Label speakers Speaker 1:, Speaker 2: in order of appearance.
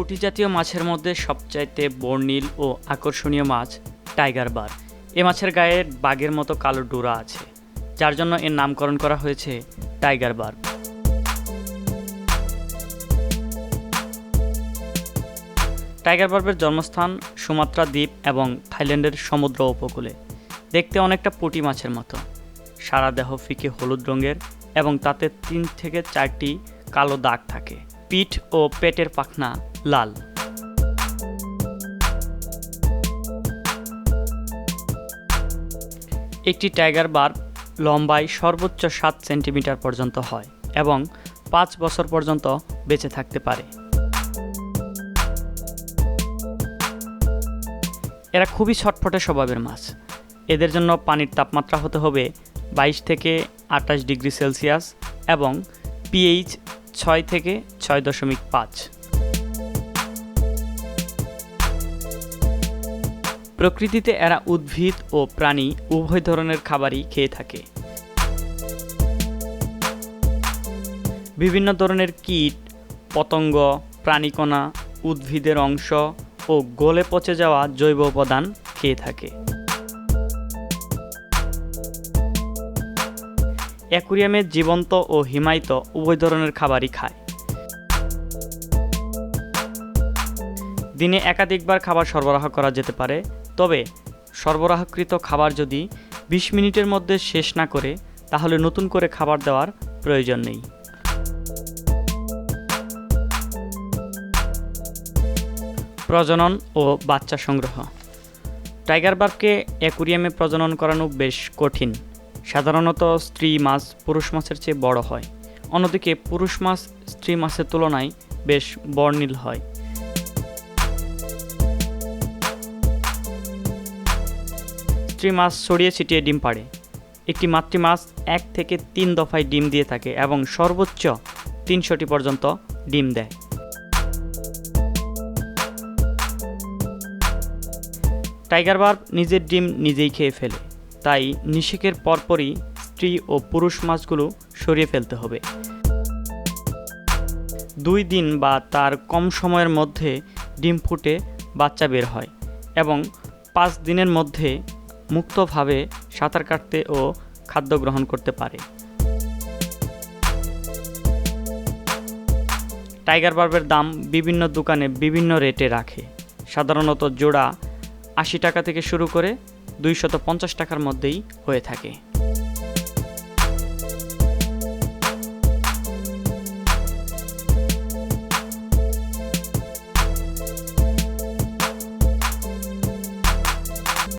Speaker 1: পুঁটি জাতীয় মাছের মধ্যে সবচাইতে বর্ণিল ও আকর্ষণীয় মাছ টাইগার বার। এ মাছের গায়ে বাঘের মতো কালো ডোরা আছে, যার জন্য এর নামকরণ করা হয়েছে টাইগার বার। টাইগার বার্বের জন্মস্থান সুমাত্রা দ্বীপ এবং থাইল্যান্ডের সমুদ্র উপকূলে। দেখতে অনেকটা পুঁটি মাছের মতো। সারা দেহ ফিকে হলুদ রঙের এবং তাতে তিন থেকে চারটি কালো দাগ থাকে। পিঠ ও পেটের পাখনা লাল। একটি টাইগার বার্ব লম্বায় সর্বোচ্চ সাত সেন্টিমিটার পর্যন্ত হয় এবং পাঁচ বছর পর্যন্ত বেঁচে থাকতে পারে। এরা খুবই ছটফটে স্বভাবের মাছ। এদের জন্য পানির তাপমাত্রা হতে হবে বাইশ থেকে আঠাশ ডিগ্রি সেলসিয়াস এবং পিএইচ ছয় থেকে ছয় দশমিক পাঁচ। প্রকৃতিতে এরা উদ্ভিদ ও প্রাণী উভয় ধরনের খাবারই খেয়ে থাকে। বিভিন্ন ধরনের কীট, পতঙ্গ, প্রাণীকণা, উদ্ভিদের অংশ ও গলে পচে যাওয়া জৈব উপাদান খেয়ে থাকে। অ্যাকুরিয়ামে জীবন্ত ও হিমায়িত উভয় ধরনের খাবারই খায়। দিনে একাধিকবার খাবার সরবরাহ করা যেতে পারে, তবে সরবরাহকৃত খাবার যদি বিশ মিনিটের মধ্যে শেষ না করে, তাহলে নতুন করে খাবার দেওয়ার প্রয়োজন নেই। প্রজনন ও বাচ্চা সংগ্রহ। টাইগার বার্বকে অ্যাকুরিয়ামে প্রজনন করানো বেশ কঠিন। সাধারণত স্ত্রী মাছ পুরুষ মাছের চেয়ে বড় হয়। অন্যদিকে পুরুষ মাছ স্ত্রী মাছের তুলনায় বেশ বর্ণিল হয়। স্ত্রী মাছ ছড়িয়ে ছিটিয়ে ডিম পাড়ে। একটি মাতৃ মাছ এক থেকে তিন দফায় ডিম দিয়ে থাকে এবং সর্বোচ্চ তিনশোটি পর্যন্ত ডিম দেয়। টাইগার বার্ব নিজের ডিম নিজেই খেয়ে ফেলে। তাই নিষেকের পরপরই স্ত্রী ও পুরুষ মাছগুলো সরিয়ে ফেলতে হবে। দুই দিন বা তার কম সময়ের মধ্যে ডিম ফুটে বাচ্চা বের হয় এবং পাঁচ দিনের মধ্যে মুক্তভাবে সাঁতার কাটতে ও খাদ্য গ্রহণ করতে পারে। টাইগার বার্বের দাম বিভিন্ন দোকানে বিভিন্ন রেটে রাখে। সাধারণত জোড়া আশি টাকা থেকে শুরু করে দুইশত পঞ্চাশ টাকার মধ্যেই হয়ে থাকে।